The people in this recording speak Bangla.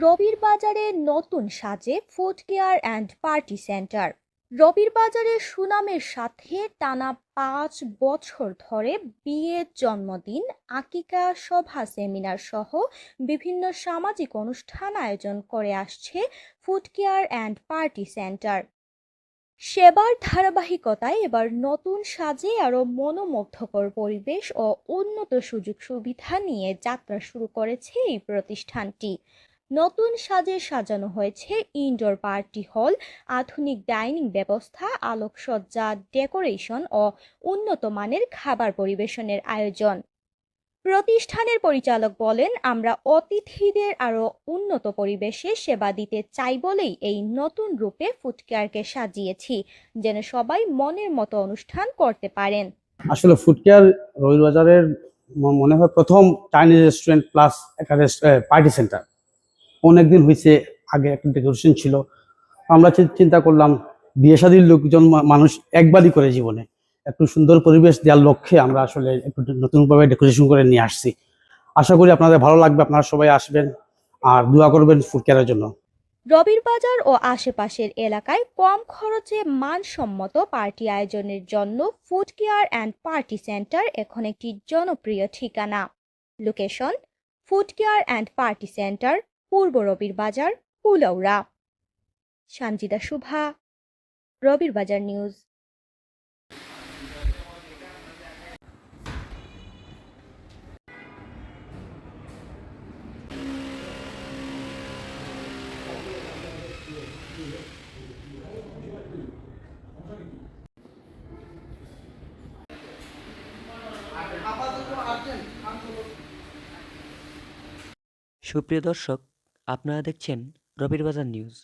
রবির বাজারে নতুন সাজে food care and party centre Rabir বাজারে সুনামের সাথে টানা পাঁচ বছর ধরে বিয়ে জন্মদিন, আকিকা সভা সেমিনার সহ বিভিন্ন সামাজিক অনুষ্ঠান আয়োজন করে আসছে food care and party centre সেবার ধারাবাহিকতায় এবার নতুন সাজে আরও মনোমুগ্ধকর পরিবেশ ও উন্নত সুযোগ সুবিধা নিয়ে যাত্রা শুরু করেছে এই প্রতিষ্ঠানটি। নতুন সাজে সাজানো হয়েছে ইনডোর পার্টি হল আধুনিক ডাইনিং ব্যবস্থা, আলোকসজ্জা ডেকোরেশন ও উন্নত মানের খাবার পরিবেশনের আয়োজন। প্রতিষ্ঠানের পরিচালক বলেন, আমরা অতিথিদের আরও উন্নত পরিবেশে সেবা দিতে চাই বলেই এই নতুন রূপে ফুড কেয়ারকে সাজিয়েছি, যেন সবাই মনের মতো অনুষ্ঠান করতে পারেন। আসলে ফুড কেয়ার রবির বাজারের ম- মনে হয় প্রথম চাইনিজ রেস্টুরেন্ট প্লাস একটা পার্টি সেন্টার অনেকদিন হয়েছে আগে একটা ডেকোরেশন ছিল। আমরা চিন্তা করলাম, বিয়ে শাদীর লোকজন মানুষ একবারই করে জীবনে। একটু সুন্দর পরিবেশ দেওয়ার লক্ষ্যে আমরা আসলে একটু নতুনভাবে ডেকোরেশন করে নিয়ে আসছি। আশা করি আপনাদের ভালো লাগবে, আপনারা সবাই আসবেন আর দোয়া করবেন ফুড কেয়ারের জন্য। রবির বাজার ও আশেপাশের এলাকায় কম খরচে মানসম্মত পার্টি আয়োজনের জন্য food care and party centre এখন একটি জনপ্রিয় ঠিকানা। Location food care and party centre পূর্ব রবির বাজার কুলৌড়া সঞ্জিদা শুভা রবির বাজার নিউজ। সুপ্রিয় দর্শক আপনারা দেখছেন রবির বাজার নিউজ।